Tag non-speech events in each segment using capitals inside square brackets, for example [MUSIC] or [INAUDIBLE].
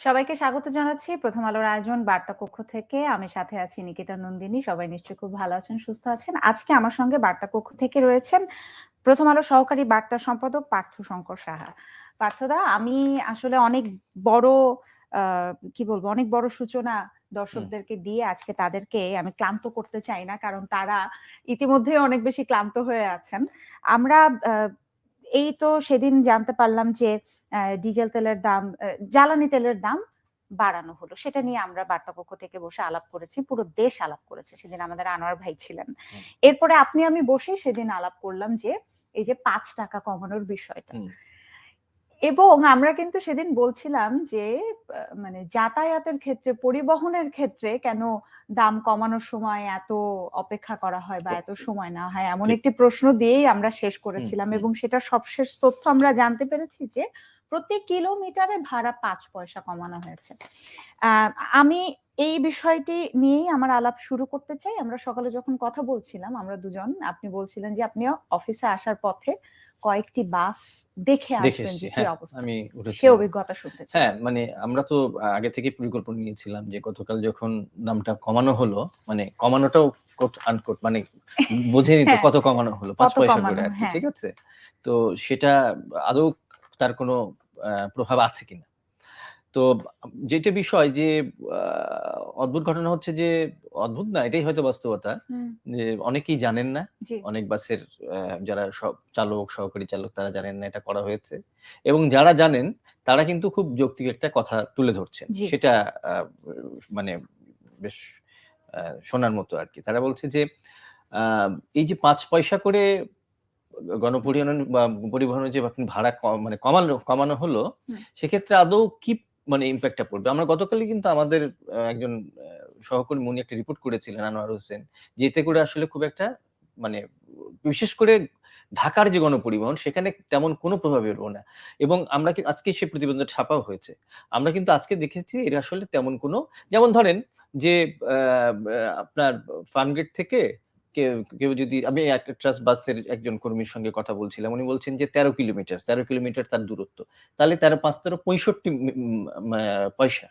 সবাইকে স্বাগত জানাচ্ছি। প্রথম আলোর আয়োজন বার্তা কক্ষ থেকে। আমি সাথে আছি নিকিতা নন্দিনী। সবাই নিশ্চয়ই খুব ভালো আছেন সুস্থ আছেন। আজকে আমার সঙ্গে বার্তা কক্ষ থেকে রয়েছেন প্রথম আলো সহকারী বার্তা সম্পাদক পার্থ শঙ্কর সাহা। পার্থদা আমি আসলে অনেক বড় কি বলব অনেক বড় সূচনা দর্শকদেরকে দিয়ে আজকে তাদেরকে আমি ক্লান্ত করতে চাই না কারণ তারা ইতিমধ্যে অনেক বেশি ক্লান্ত হয়ে আছেন। আমরা এই তো সেদিন জানতে পারলাম যে ডিজেল তেলের দাম জ্বালানি তেলের দাম বাড়ানো হলো। সেটা নিয়ে আমরা বার্তাপক্ষ থেকে বসে আলাপ করেছি পুরো দেশ আলাপ করেছে। সেদিন আমাদের আনোয়ার ভাই ছিলেন। এরপরে আপনি আমি বসে সেদিন আলাপ করলাম যে এই যে পাঁচ টাকা কমানোর বিষয়টা। এবং আমরা কিন্তু সেদিন বলছিলাম যে মানে যাতায়াতের ক্ষেত্রে পরিবহনের ক্ষেত্রে কেন দাম কমানোর সময় এত অপেক্ষা করা হয় বা এত সময় না হয় এমন একটি প্রশ্ন দিয়েই আমরা শেষ করেছিলাম এবং সেটা সবশেষ তথ্য আমরা জানতে পেরেছি যে প্রতি কিলোমিটারে ভাড়া পাঁচ পয়সা কমানো হয়েছে। আহ, আমি এই বিষয়টি নিয়েই আমার আলাপ শুরু করতে চাই। আমরা সকালে যখন কথা বলছিলাম আমরা দুজন আপনি বলছিলেন যে আপনি অফিসে আসার পথে কয়েকটি বাস দেখে আসবেন যে কি হ্যাঁ অবস্থা। আমি সে অভিজ্ঞতা শুনতে চাই। হ্যাঁ মানে আমরা তো আগে থেকে পরিকল্পনা নিয়েছিলাম যে গতকাল যখন দামটা কমানো হলো মানে কমানোটাও কোট আনকোট মানে বুঝে নিতে হ্যাঁ, কত কমানো হলো পাঁচ পয়সা করে হ্যাঁ। ঠিক আছে? তো সেটা আদৌ তার কোনো আহ, প্রভাব আছে কিনা? তো যেটা বিষয় যে অদ্ভুত ঘটনা হচ্ছে যে অদ্ভুত না এটাই হয়তো বাস্তবতা। যে অনেকেই জানেন না। অনেক বাসের যারা সব চালক সহকারী চালক তারা জানেন না এটা করা হয়েছে। এবং যারা জানেন তারা কিন্তু খুব যৌক্তিক একটা কথা তুলে ধরছেন। সেটা মানে বেশ শোনার মতো আর কি। তারা বলছে যে আহ, এই যে পাঁচ পয়সা করে গণপরিবহন বা পরিবহনের যে আপনি ভাড়া মানে কমানো কমানো হলো সেক্ষেত্রে আদৌ কি মানে ইম্প্যাক্টটা পড়বে। আমরা গতকালই কিন্তু আমাদের একজন সহকর্মী উনি একটা রিপোর্ট করেছিলেন, আনোয়ার হোসেন যে এতে করে আসলে খুব একটা মানে বিশেষ করে ঢাকার যে গণপরিবহন, সেখানে তেমন কোনো প্রভাব এলো না। এবং আমরা কি, আজকে সে প্রতিবেদনটা ছাপাও হয়েছে। আমরা কিন্তু আজকে দেখেছি এর আসলে তেমন কোনো, যেমন ধরেন যে আপনার ফার্মগেট থেকে কেউ যদি আমি একটা ট্রাস্ট বাসের একজন কর্মীর সঙ্গে কথা বলছিলাম উনি বলছেন যে তেরো কিলোমিটার তেরো কিলোমিটার তার দূরত্ব। তাহলে তেরো পাঁচ তেরো পঁয়ষট্টি পয়সা।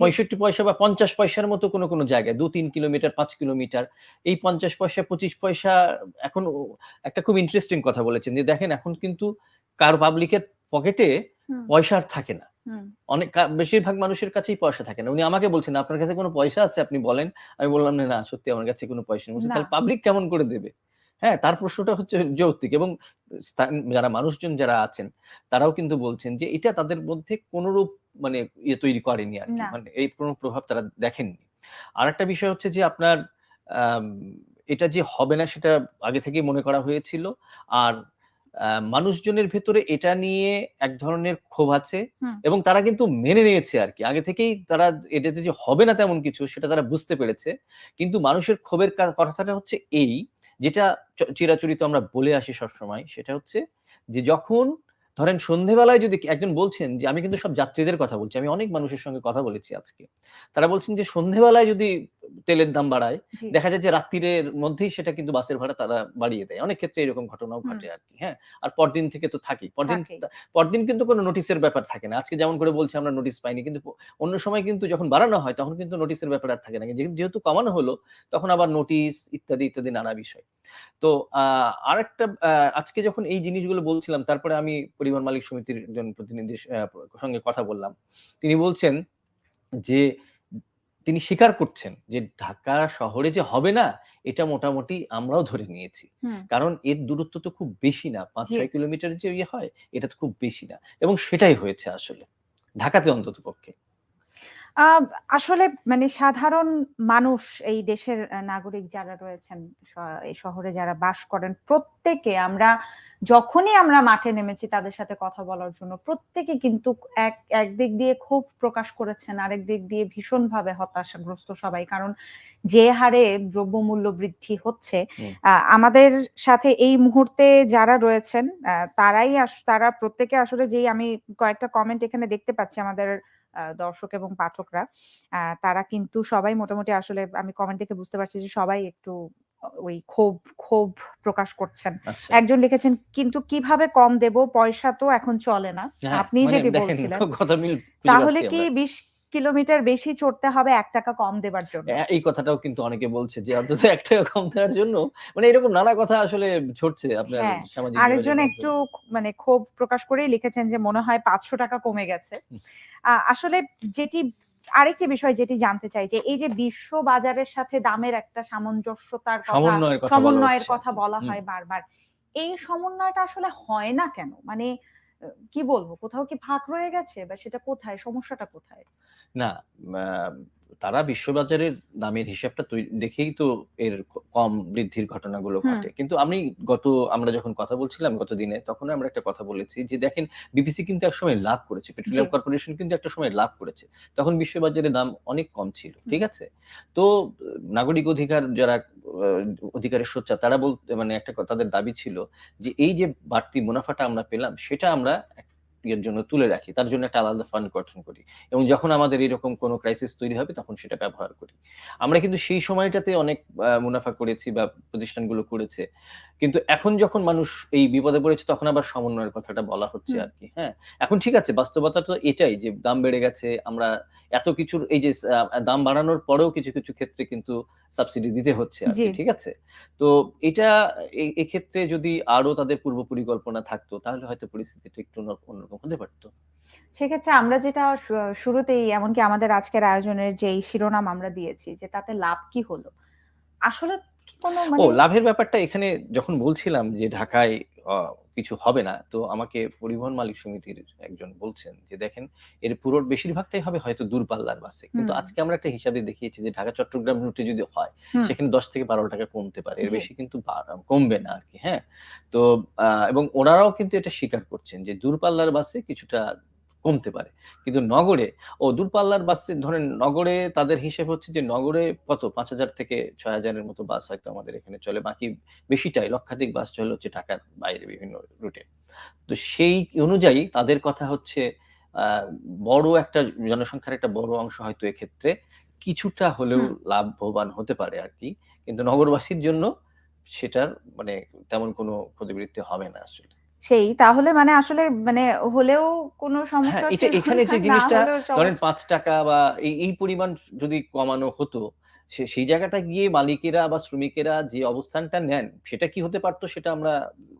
পঁয়ষট্টি পয়সা বা পঞ্চাশ পয়সার মতো কোনো কোনো জায়গায় দু তিন কিলোমিটার পাঁচ কিলোমিটার এই পঞ্চাশ পয়সা পঁচিশ পয়সা এখন একটা খুব ইন্টারেস্টিং কথা বলেছেন যে দেখেন এখন কিন্তু কার পাবলিকের পকেটে পয়সা আর থাকে না। অনেক বেশিরভাগ মানুষের কাছেই পয়সা থাকে না। উনি আমাকে বলছেন আপনার কাছে কোনো পয়সা আছে? আপনি বলেন। আমি বললাম না না সত্যি আমার কাছে কোনো পয়সা নেই। তাহলে পাবলিক কেমন করে দেবে? হ্যাঁ তার প্রশ্নটা হচ্ছে যৌক্তিক এবং যারা মানুষজন যারা আছেন তারাও কিন্তু বলছেন যে এটা তাদের মধ্যে কোনোরূপ মানে ইয়ে তৈরি করেনি আর কি। মানে এই কোনো প্রভাব তারা দেখেননি। আর একটা বিষয় হচ্ছে যে আপনার এটা যে হবে না সেটা আগে থেকেই মনে করা হয়েছিল। আর মানুষজনের ভেতরে এটা নিয়ে এক ধরনের ক্ষোভ আছে এবং তারা কিন্তু মেনে নিয়েছে আর কি। আগে থেকেই তারা এটাতে যে হবে না তেমন কিছু সেটা তারা বুঝতে পেরেছে। কিন্তু মানুষের ক্ষোভের কথাটা হচ্ছে এই যেটা চিরাচরিত আমরা বলে আসি সবসময় সেটা হচ্ছে যে যখন ধরেন সন্ধেবেলায় যদি একজন বলছেন যে আমি কিন্তু সব যাত্রীদের কথা বলছি আমি অনেক মানুষের সঙ্গে কথা বলেছি আজকে। তারা বলছেন যে সন্ধেবেলায় যদি তেলের দাম বাড়ায়। দেখা যায় যে রাত্রিরের মধ্যেই সেটা কিন্তু বাসের ভাড়া তারা বাড়িয়ে দেয়। অনেক ক্ষেত্রে এরকম ঘটনাও ঘটে আর কি হ্যাঁ? আর পরদিন থেকে তো থাকেই। পরদিন পরদিন কিন্তু কোনো নোটিশের ব্যাপার থাকে না। আজকে যেমন করে বলছে আমরা নোটিশ পাইনি কিন্তু অন্য সময় কিন্তু যখন বাড়ানো হয় তখন কিন্তু নোটিশের ব্যাপার আর থাকে না। যেহেতু- কমানো হলো তখন আবার নোটিশ ইত্যাদি ইত্যাদি নানা বিষয়। তো আহ, আরেকটা আহ, আজকে যখন এই জিনিসগুলো বলছিলাম তারপরে আমি পরিবহন মালিক সমিতির একজন প্রতিনিধির আহ, সঙ্গে কথা বললাম। তিনি বলছেন যে তিনি স্বীকার করছেন যে ঢাকা শহরে যে হবে না এটা মোটামুটি আমরাও ধরে নিয়েছি। কারণ এর দূরত্ব তো খুব বেশি না পাঁচ ছয় কিলোমিটার যে ইয়ে হয় এটা তো খুব বেশি না। এবং সেটাই হয়েছে আসলে ঢাকাতে অন্তত পক্ষে আহ, আসলে মানে সাধারণ মানুষ এই দেশের আহ, নাগরিক যারা রয়েছেন শ- এই শহরে যারা বাস করেন প্রত্যেকে আমরা যখনই আমরা মাঠে নেমেছি তাদের সাথে কথা বলার জন্য প্রত্যেকে কিন্তু এক একদিক দিয়ে ক্ষোভ প্রকাশ করেছেন আরেক দিক দিয়ে ভীষণভাবে হতাশাগ্রস্ত সবাই কারণ যে হারে দ্রব্যমূল্য বৃদ্ধি হচ্ছে হুম। আহ, আমাদের সাথে এই মুহূর্তে যারা রয়েছেন আহ, তারাই আস- তারা প্রত্যেকে আসলে যেই আমি কয়েকটা কমেন্ট এখানে দেখতে পাচ্ছি আমাদের দর্শক এবং পাঠকরা। আহ, তারা কিন্তু সবাই মোটামুটি আসলে আমি কমেন্ট দেখে বুঝতে পারছি যে সবাই একটু ওই ক্ষোভ ক্ষোভ প্রকাশ করছেন। আচ্ছা। একজন লিখেছেন কিন্তু কীভাবে কম দেব? পয়সা তো এখন চলে না। হ্যাঁ, আপনি মানে যেটি বলছিলেন মিল খুঁজে তাহলে কি। বিশ কিলোমিটার বেশি চড়তে হবে এক টাকা কম দেবার জন্য। এই কথাটাও কিন্তু অনেকে বলছে যে অন্তত এক টাকা কম দেওয়ার জন্য। মানে এরকম নানা কথা আসলে ছড়ছে আপনার হ্যাঁ, সামাজিক আরেকজন একটু মানে ক্ষোভ প্রকাশ করেই লিখেছেন যে মনে হয় পাঁচশো টাকা কমে গেছে। আসলে যেটি আরেকটি বিষয় যেটি জানতে চাই যে এই যে বিশ্ব বাজারের সাথে দামের একটা সামঞ্জস্যতার কথা সমন্বয়ের কথা বলা। হয় বারবার। এই সমন্বয়টা আসলে হয় না কেন? মানে কি বলব? কোথাও কি ফাঁক রয়ে গেছে বা সেটা কোথায়? সমস্যাটা কোথায়? না তারা বিশ্ববাজারের দামের হিসাবটা দেখেই তো এর কম বৃদ্ধির ঘটনাগুলো ঘটে। কিন্তু আমি গত আমরা যখন কথা বলছিলাম গত দিনে তখন আমরা একটা কথা বলেছি যে দেখেন বিপিসি কিন্তু এক সময় লাভ করেছে পেট্রোলিয়াম কর্পোরেশন কিন্তু একটা সময় লাভ করেছে। তখন বিশ্ববাজারে দাম অনেক কম ছিল ঠিক আছে? তো নাগরিক অধিকার যারা অধিকারের সোচ্চা তারা বলতে মানে একটা তাদের দাবি ছিল যে, এই যে বাড়তি মুনাফাটা আমরা পেলাম, সেটা আমরা এর জন্য তুলে রাখি তার জন্য একটা আলাদা ফান্ড গঠন করি। এবং যখন আমাদের এরকম কোনো ক্রাইসিস তৈরি হবে তখন সেটা ব্যবহার করি। আমরা কিন্তু সেই সময়টাতে অনেক মুনাফা করেছি বা প্রতিষ্ঠানগুলো করেছে। কিন্তু এখন যখন মানুষ এই বিপদে পড়েছে তখন আবার সমন্বয়ের কথাটা বলা হচ্ছে আর কি হ্যাঁ? এখন ঠিক আছে বাস্তবতা তো এটাই যে দাম বেড়ে গেছে আমরা এত কিছুর এই যে দাম বাড়ানোর পরেও কিছু কিছু ক্ষেত্রে কিন্তু সাবসিডি দিতে হচ্ছে আর ঠিক আছে? তো এটা এক্ষেত্রে যদি আরও তাদের পূর্ব পরিকল্পনা থাকতো তাহলে হয়তো পরিস্থিতিটা একটু অন্য- অন্যরকম হতে পারত। সেক্ষেত্রে আমরা যেটা শুরুতেই এমনকি আমাদের আজকের আয়োজনের যে শিরোনাম আমরা দিয়েছি যে তাতে লাভ কি হলো? আসলে কি কোনো ও মানে লাভের ব্যাপারটা এখানে যখন বলছিলাম যে ঢাকায় কিছু হবে না। তো আমাকে পরিবহন মালিক সমিতির একজন বলছেন যে দেখেন এর পুরো বেশিরভাগটাই হবে হয়তো দূরপাল্লার বাসে। কিন্তু আজকে আমরা একটা হিসাবে দেখিয়েছি যে ঢাকা চট্টগ্রাম রুটে যদি হয় সেখানে দশ থেকে বারো টাকা কমতে পারে। এর বেশি কিন্তু কমবে না আর কি হ্যাঁ? তো আহ, এবং ওনারাও কিন্তু এটা স্বীকার করছেন যে দূরপাল্লার বাসে কিছুটা কমতে পারে। কিন্তু নগরে ও দূরপাল্লার বাস ধরেন নগরে তাদের হিসেব হচ্ছে যে নগরে কত? পাঁচ হাজার থেকে ছয় হাজারের মতো বাস হয়তো আমাদের এখানে চলে বাকি বেশিটাই লক্ষাধিক বাস চলে হচ্ছে ঢাকার বাইরে বিভিন্ন রুটে। তো সেই অনুযায়ী তাদের কথা হচ্ছে বড় একটা জনসংখ্যার একটা বড় অংশ হয়তো এক্ষেত্রে কিছুটা হলেও লাভবান হতে পারে আর কি। কিন্তু নগরবাসীর জন্য সেটার মানে তেমন কোনো ক্ষতিবৃত্তি হবে না আসলে। সেই তাহলে মানে আসলে মানে হলেও কোনো সমস্যা হ্যাঁ, এটা- এখানে যে জিনিসটা ধরেন পাঁচ টাকা বা এই এই পরিমাণ যদি কমানো হতো সে সেই জায়গাটা গিয়ে মালিকেরা বা শ্রমিকেরা যে অবস্থানটা নেন সেটা কি হতে পারতো সেটা আমরা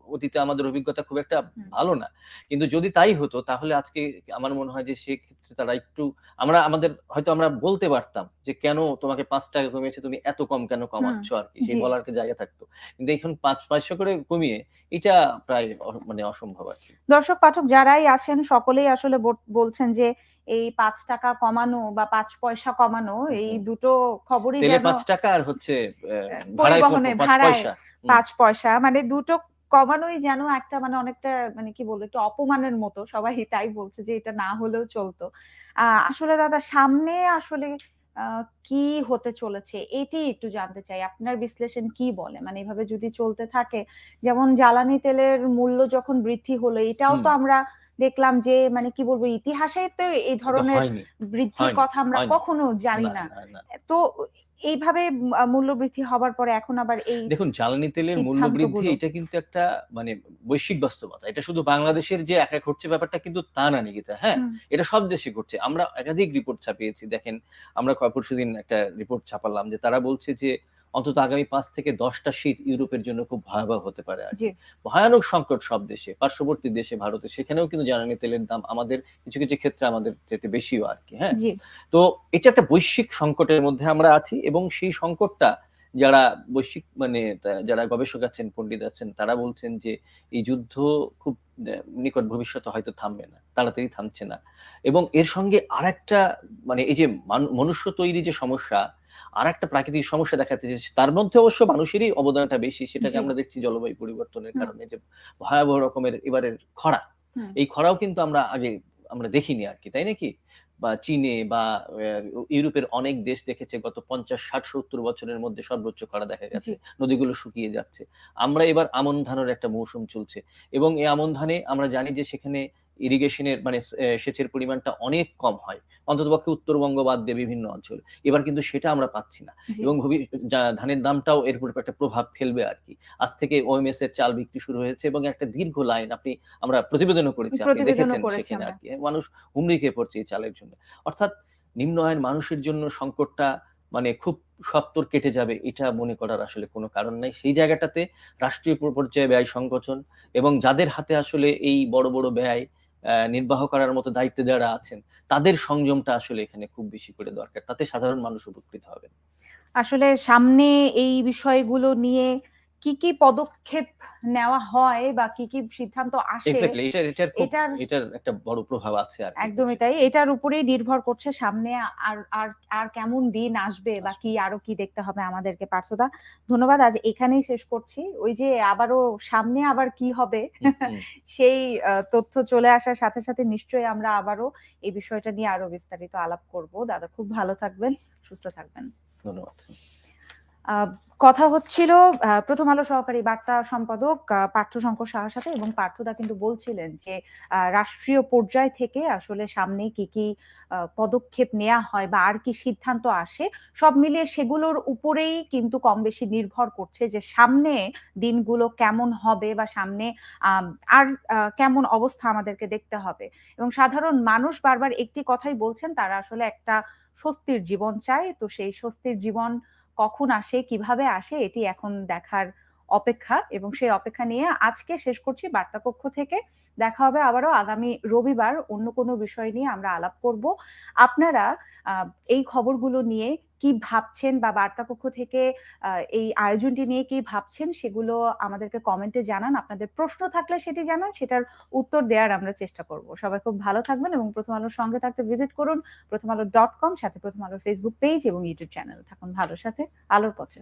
অতীতে আমাদের অভিজ্ঞতা খুব একটা ভালো না। কিন্তু যদি তাই হতো তাহলে আজকে আমার মনে হয় যে সেক্ষেত্রে তারা একটু আমরা আমাদের হয়তো আমরা বলতে পারতাম যে কেন তোমাকে পাঁচ টাকা কমিয়েছে তুমি এত কম কেন কমাচ্ছ আর কি সেই বলার জায়গা থাকতো। কিন্তু এখন পাঁচ পাঁচশো করে কমিয়ে এটা প্রায় মানে অসম্ভব আর দর্শক পাঠক যারাই আছেন সকলেই আসলে বলছেন যে এই পাঁচ টাকা কমানো বা পাঁচ পয়সা কমানো এই দুটো খবরই যেন পাঁচ টাকা আর হচ্ছে পরিবহনে ভাড়ায় পয়সা। পাঁচ পয়সা মানে দুটো কমানোই যেন একটা মানে অনেকটা মানে কি বলব একটু অপমানের মতো সবাই তাই বলছে যে এটা না হলেও চলতো। আহ আসলে দাদা সামনে আসলে আহ, কি হতে চলেছে এটি একটু জানতে চাই। আপনার বিশ্লেষণ কি বলে? মানে এভাবে যদি চলতে থাকে যেমন জ্বালানি তেলের মূল্য যখন বৃদ্ধি হলো এটাও তো আমরা দেখলাম যে মানে কি বলব ইতিহাসে তো এই ধরনের বৃদ্ধির কথা আমরা কখনো জানি না। তো এইভাবে মূল্য বৃদ্ধি হবার পরে এখন আবার এই দেখুন জ্বালানি তেলের মূল্য বৃদ্ধি এটা কিন্তু একটা মানে বৈশ্বিক বাস্তবতা। এটা শুধু বাংলাদেশের যে একা ঘটছে ব্যাপারটা কিন্তু তা না নিকিতা। হ্যাঁ এটা সব দেশে ঘটছে। আমরা একাধিক রিপোর্ট ছাপিয়েছি। দেখেন আমরা পরশুদিন একটা রিপোর্ট ছাপালাম যে তারা বলছে যে অন্তত আগামী পাঁচ থেকে দশটা শীত ইউরোপের জন্য খুব ভয়াবহ হতে পারে আর ভয়ানক সংকট সব দেশে পার্শ্ববর্তী দেশে ভারতে সেখানেও কিন্তু জ্বালানি তেলের দাম আমাদের কিছু কিছু ক্ষেত্রে আমাদের যেতে বেশিও আর কি হ্যাঁ? তো এটা একটা বৈশ্বিক সংকটের মধ্যে আমরা আছি এবং সেই সংকটটা যারা বৈশ্বিক মানে যারা গবেষক আছেন পণ্ডিত আছেন তারা বলছেন যে এই যুদ্ধ খুব নিকট ভবিষ্যতে হয়তো থামবে না তাড়াতাড়ি থামছে না। এবং এর সঙ্গে আরেকটা মানে এই যে মনুষ্য তৈরি যে সমস্যা আর একটা প্রাকৃতিক সমস্যা দেখা যাচ্ছে তার মধ্যে অবশ্য মানুষেরই অবদানটা বেশি সেটাকে আমরা দেখছি জলবায়ু পরিবর্তনের কারণে যে ভয়াবহ রকমের এবারের খরা। এই খরাও কিন্তু আমরা আগে আমরা দেখিনি আর কি তাই নাকি? বা চীনে বা ইউরোপের অনেক দেশ দেখেছে গত পঞ্চাশ ষাট সত্তর বছরের মধ্যে সর্বোচ্চ খরা দেখা গেছে নদীগুলো শুকিয়ে যাচ্ছে। আমরা এবার আমন ধানের একটা মৌসুম চলছে এবং এই আমন ধানে আমরা জানি যে সেখানে ইরিগেশনের মানে সেচের পরিমাণটা অনেক কম হয়। অন্ততপক্ষে উত্তরবঙ্গ বাদ দিয়ে বিভিন্ন অঞ্চল। এবার কিন্তু সেটা আমরা পাচ্ছি না। এবং ধানের দামটাও এর উপর একটা প্রভাব ফেলবে আর কি। আজ থেকে ওএমএস এর চাল বিক্রি শুরু হয়েছে এবং একটা দীর্ঘ লাইন আপনি আমরা প্রতিবেদনও করেছি আপনি দেখেছেন সেখানে আর কি। মানুষ হুমড়ি খেয়ে পড়ছে এই চালের জন্য। অর্থাৎ নিম্ন আয়ের মানুষের জন্য সংকটটা মানে খুব সত্তর কেটে যাবে এটা মনে করার আসলে কোনো কারণ নাই। সেই জায়গাটাতে রাষ্ট্রীয় পর্যায়ে ব্যয় সংকোচন এবং যাদের হাতে আসলে এই বড় বড় ব্যয় নির্বাহ করার মতো দায়িত্বে যারা আছেন, তাদের সংযমটা আসলে এখানে খুব বেশি করে দরকার। তাতে সাধারণ মানুষ উপকৃত হবে আসলে সামনে এই বিষয়গুলো নিয়ে কি কি পদক্ষেপ নেওয়া হয় বা কি কি সিদ্ধান্ত আসে এটার এটার একটা বড় প্রভাব আছে আর একদমই তাই এটার উপরেই নির্ভর করছে সামনে আর আর আর কেমন দিন আসবে বা কি আরও কি দেখতে হবে আমাদেরকে পার্থদা। ধন্যবাদ আজ এখানেই শেষ করছি। ওই যে আবারও সামনে আবার কি হবে। [LAUGHS] সেই তথ্য চলে আসার সাথে সাথে নিশ্চয়ই আমরা আবারও এই বিষয়টা নিয়ে আরও বিস্তারিত আলাপ করব। দাদা খুব ভালো থাকবেন সুস্থ থাকবেন। ধন্যবাদ। কথা হচ্ছিল প্রথম আলো সহকারী বার্তা সম্পাদক পার্থ শঙ্কর সাহার সাথে এবং পার্থদা কিন্তু বলছিলেন যে রাষ্ট্রীয় পর্যায় থেকে আসলে সামনে কি কি পদক্ষেপ নেওয়া হয় বা আর কি সিদ্ধান্ত আসে, সব মিলিয়ে সেগুলোর উপরেই কিন্তু কম বেশি নির্ভর করছে যে সামনে দিনগুলো কেমন হবে বা সামনে আর কেমন অবস্থা আমাদেরকে দেখতে হবে। এবং সাধারণ মানুষ বারবার একটি কথাই বলছেন, তারা আসলে একটা স্বস্তির জীবন চায়। তো সেই স্বস্তির জীবন কখন আসে কীভাবে আসে এটি এখন দেখার অপেক্ষা এবং সেই অপেক্ষা নিয়ে আজকে শেষ করছি বার্তা কক্ষ থেকে। দেখা হবে আবারও আগামী রবিবার অন্য কোনো বিষয় নিয়ে আমরা আলাপ করব। আপনারা এই খবরগুলো নিয়ে কি ভাবছেন বা বার্তা কক্ষ থেকে এই আয়োজনটি নিয়ে কি ভাবছেন সেগুলো আমাদেরকে কমেন্টে জানান। আপনাদের প্রশ্ন থাকলে সেটি জানান, সেটার উত্তর দেওয়ার আমরা চেষ্টা করব। সবাই খুব ভালো থাকবেন এবং প্রথম আলোর সঙ্গে থাকতে ভিজিট করুন প্রথম আলো ডট কম, সাথে প্রথম আলো ফেসবুক পেজ এবং ইউটিউব চ্যানেল থাকুন। ভালোর সাথে আলোর পথে।